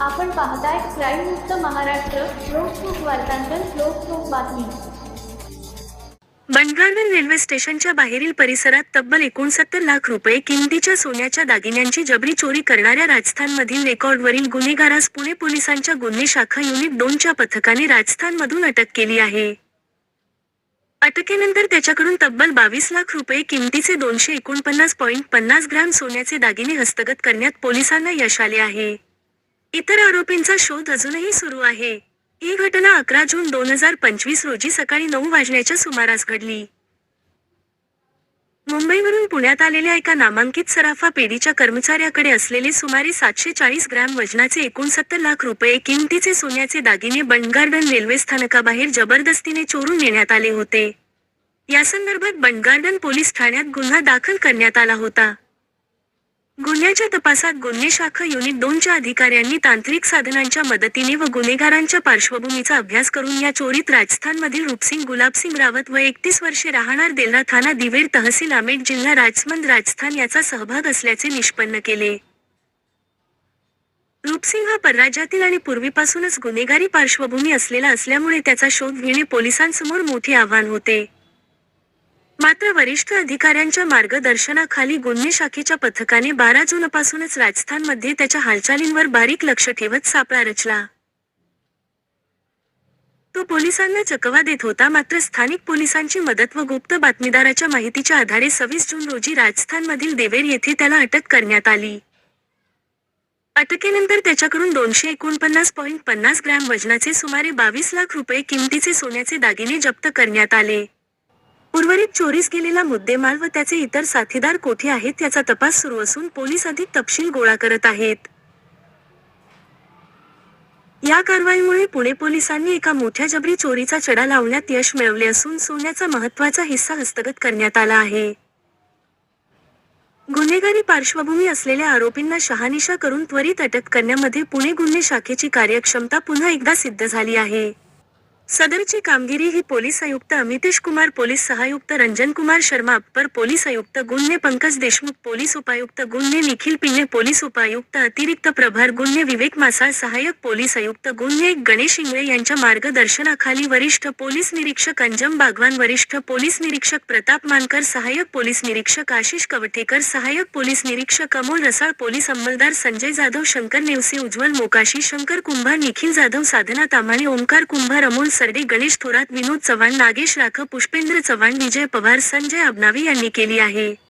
आपण पाहताय क्राईम मुक्त महाराष्ट्र लोकसुख वार्तांकन लोकसुख बातमी. बनगार्डन रेल्वे स्टेशनच्या बाहेरील परिसरात तब्बल एकोणसत्तर लाख रुपये किमतीच्या सोन्याच्या दागिन्यांची जबरी चोरी करणाऱ्या राजस्थानमधील रेकॉर्डवरील गुन्हेगारास पुणे पोलिसांच्या गुन्हे शाखा युनिट दोनच्या पथकाने राजस्थानमधून अटक केली आहे. अटकेनंतर त्याच्याकडून तब्बल बावीस लाख रुपये किमतीचे दोनशे एकोणपन्नास पॉईंट पन्नास ग्रॅम सोन्याचे दागिने हस्तगत करण्यात पोलिसांना यश आले आहे. इतर आरोपींचा शोध अजूनही सुरू आहे. ही घटना अकरा जून दोन हजार पंचवीस रोजी सकाळी नऊ वाजण्याच्या सुमारास घडली. मुंबईवरून पुण्यात आलेल्या एका नामांकित सराफा पेढीच्या कर्मचाऱ्याकडे असलेले सुमारे सातशे चाळीस ग्रॅम वजनाचे एकोणसत्तर लाख रुपये किमतीचे सोन्याचे दागिने बंडगार्डन रेल्वे स्थानकाबाहेर जबरदस्तीने चोरून नेण्यात आले होते. या संदर्भात बंडगार्डन पोलीस ठाण्यात गुन्हा दाखल करण्यात आला होता. गुन्ह्याच्या तपासात गुन्हे शाखा युनिट दोनच्या अधिकाऱ्यांनी तांत्रिक साधनांच्या मदतीने व गुन्हेगारांच्या पार्श्वभूमीचा अभ्यास करून या चोरीत राजस्थानमधील रूपसिंग गुलाबसिंग रावत व एकतीस वर्षे राहणार देलरा थाना दिवेर तहसील आमेट जिल्हा राजमंद राजस्थान याचा सहभाग असल्याचे निष्पन्न केले. रूपसिंग हा परराज्यातील आणि पूर्वीपासूनच गुन्हेगारी पार्श्वभूमी असलेला असल्यामुळे त्याचा शोध घेणे पोलिसांसमोर मोठे आव्हान होते. मात्र वरिष्ठ अधिकाऱ्यांच्या मार्गदर्शनाखाली गुन्हे शाखेच्या पथकाने बारा जूनपासूनच राजस्थानमध्ये त्याच्या हालचालींवर बारीक लक्ष ठेवत सापळा रचला. तो पोलिसांना चकवा देत होता मात्र स्थानिक पोलिसांची मदत व गुप्त बातमीदाराच्या माहितीच्या आधारे सव्वीस जून रोजी राजस्थानमधील देवेर येथे त्याला अटक करण्यात आली. अटकेनंतर त्याच्याकडून दोनशे एकोणपन्नास पॉईंट पन्नास ग्रॅम वजनाचे सुमारे बावीस लाख रुपये किमतीचे सोन्याचे दागिने जप्त करण्यात आले. उर्वरित चोरीस गेलेला मुद्देमाल व त्याचे इतर साथीदार कोठे आहेत याचा तपास सुरू असून पोलीस अधिक तपशील गोळा करत आहेत. या कारवाईमुळे पुणे पोलिसांनी एका मोठ्या जबरी चोरीचा चढा लावण्यात यश मिळवले असून सोन्याचा महत्त्वाचा हिस्सा हस्तगत करण्यात आला आहे. गुन्हेगारी पार्श्वभूमी असलेल्या आरोपींना शहानिशा करून त्वरित अटक करण्यामध्ये पुणे गुन्हे शाखेची कार्यक्षमता पुन्हा एकदा सिद्ध झाली आहे. सदरची कामगिरी ही पोलीस आयुक्त अमितेश कुमार पोलीस सहायुक्त रंजन कुमार शर्मा अप्पर पोलीस आयुक्त गुन्हे पंकज देशमुख पोलीस उपायुक्त गुन्हे निखिल पिंगे पोलीस उपायुक्त अतिरिक्त प्रभार गुन्हे विवेक मासाळ सहाय्यक पोलीस आयुक्त गुन्हे गणेश इंगळे यांच्या मार्गदर्शनाखाली वरिष्ठ पोलीस निरीक्षक अंजम बागवान वरिष्ठ पोलीस निरीक्षक प्रताप मानकर सहाय्यक पोलीस निरीक्षक आशिष कवठेकर सहाय्यक पोलीस निरीक्षक अमोल रसाळ पोलीस अंमलदार संजय जाधव शंकर नेवसे उज्ज्वल मोकाशी शंकर कुंभार निखिल जाधव साधना तामाणे ओंकार कुंभार अमोल सरडी गणेश थोरात विनोद चव्हाण नागेश राख पुष्पेंद्र चव्हाण विजय पवार संजय अबनावी यांनी केली आहे.